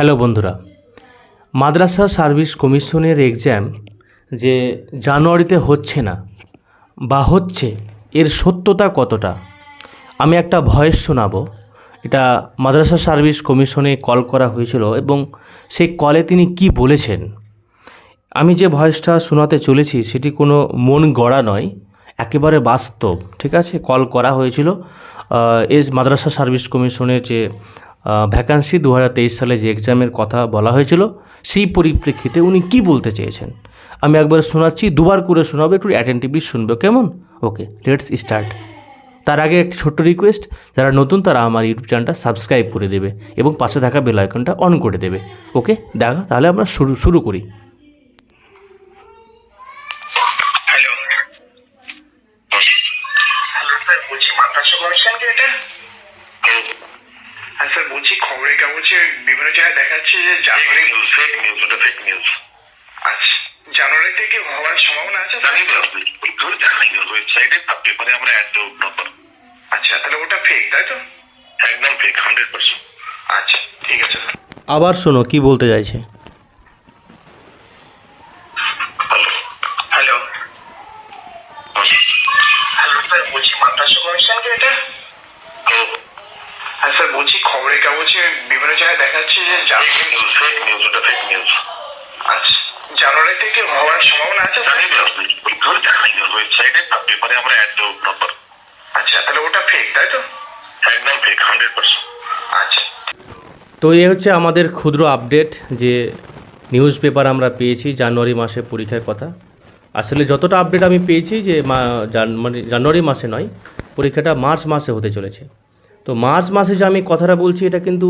Hello বন্ধুরা, মাদ্রাসা service কমিশনের exam যে জানুয়ারিতে হচ্ছে না, বা হচ্ছে, এর সত্যতা কতটা? আমি একটা ভয়েস শোনাবো। এটা মাদ্রাসা সার্ভিস কমিশনে কল করা হয়েছিল এবং সেই কলে তিনি কি বলেছেন? আমি যে ভয়েসটা শোনাতে চলেছি, সেটি কোনো মন গড়া নয়, একেবারে বাস্তব, ঠিক আছে? কল করা হয়েছিল এস মাদ্রাসা সার্ভিস কমিশনের যে ভ্যাকান্সি দু হাজার তেইশ সালে যে এক্সামের কথা বলা হয়েছিল সেই পরিপ্রেক্ষিতে উনি কি বলতে চেয়েছেন? আমি একবার শোনাচ্ছি দুবার করে শোনাবো একটু অ্যাটেন্টিভলি শুনবে কেমন? ওকে লেটস স্টার্ট তার আগে একটি ছোট্ট রিকোয়েস্ট যারা নতুন তারা আমার ইউটিউব চ্যানেলটা সাবস্ক্রাইব করে দেবে এবং পাশে থাকা বেল আইকনটা অন করে দেবে। ওকে দেখা তাহলে আমরা শুরু শুরু করি। হ্যালো হ্যালো স্যার বলছি মাদ্রাসা কমিশন কি এটা হ্যাঁ স্যার বলছি খবরের কাগজে বিভিন্ন জায়গায় দেখাচ্ছে যে জানুয়ারি ফেক নিউজ ওটা ফেক নিউজ আচ্ছা জানুয়ারি থেকে হওয়ার সম্ভাবনা আছে? জানি জানাই ওয়েবসাইটে পেপারে আমরা অ্যাড দেবো প্রপার আচ্ছা তাহলে ওটা ফেক তাই তো? একদম ফেক হান্ড্রেড পার্সেন্ট আচ্ছা ঠিক আছে আবার শোনো কি বলতে চাইছে? হ্যালো হ্যালো হ্যালো স্যার বলছি মাদ্রাসা কমিশন কি এটা? বলছি খবরের কাগজে বিভিন্ন জায়গায় দেখাচ্ছে যে জানুয়ারি ফেক নিউজ ওটা ফেক নিউজ আচ্ছা জানুয়ারি থেকে হওয়ার সম্ভাবনা আছে? জানি ওয়েবসাইটে পেপারে আমরা অ্যাড দেবো প্রপার আচ্ছা তাহলে ওটা ফেক তাই তো? একদম ফেক হান্ড্রেড পার্সেন্ট আচ্ছা। তো এ হচ্ছে আমাদের ক্ষুদ্র আপডেট যে নিউজ পেপার আমরা পেয়েছি জানুয়ারি মাসে পরীক্ষার কথা। আসলে যতটা আপডেট আমি পেয়েছি যে মা জান- মানে জানুয়ারি মাসে নয় পরীক্ষাটা মার্চ মাসে হতে চলেছে। তো মার্চ মাসে যে আমি কথাটা বলছি, এটা কিন্তু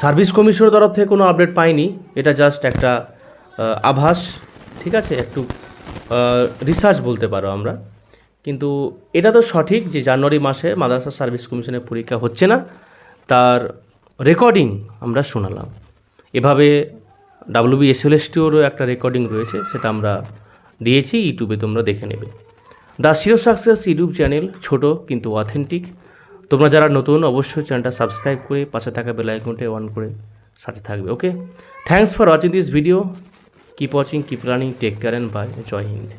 সার্ভিস কমিশনের তরফ থেকে কোনো আপডেট পাইনি। এটা জাস্ট একটা আভাস, ঠিক আছে? একটু রিসার্চ বলতে পারো আমরা। কিন্তু এটা তো সঠিক যে জানুয়ারি মাসে মাদ্রাসা সার্ভিস কমিশনের পরীক্ষা হচ্ছে না, তার রেকর্ডিং আমরা শোনালাম। এভাবে ডাব্লিউবি এসএলএসটিওরও একটা রেকর্ডিং রয়েছে, সেটা আমরা দিয়েছি ইউটিউবে তোমরা দেখে নেবে। The zero success YouTube channel, ছোট কিন্তু অথেন্টিক তোমরা যারা নতুন, অবশ্যই চ্যানেলটা সাবস্ক্রাইব করে পাশে থাকা বেল আইকনটা অন করে সাথে থাকবে okay thanks for watching this video keep watching keep learning take care and bye Jai Hind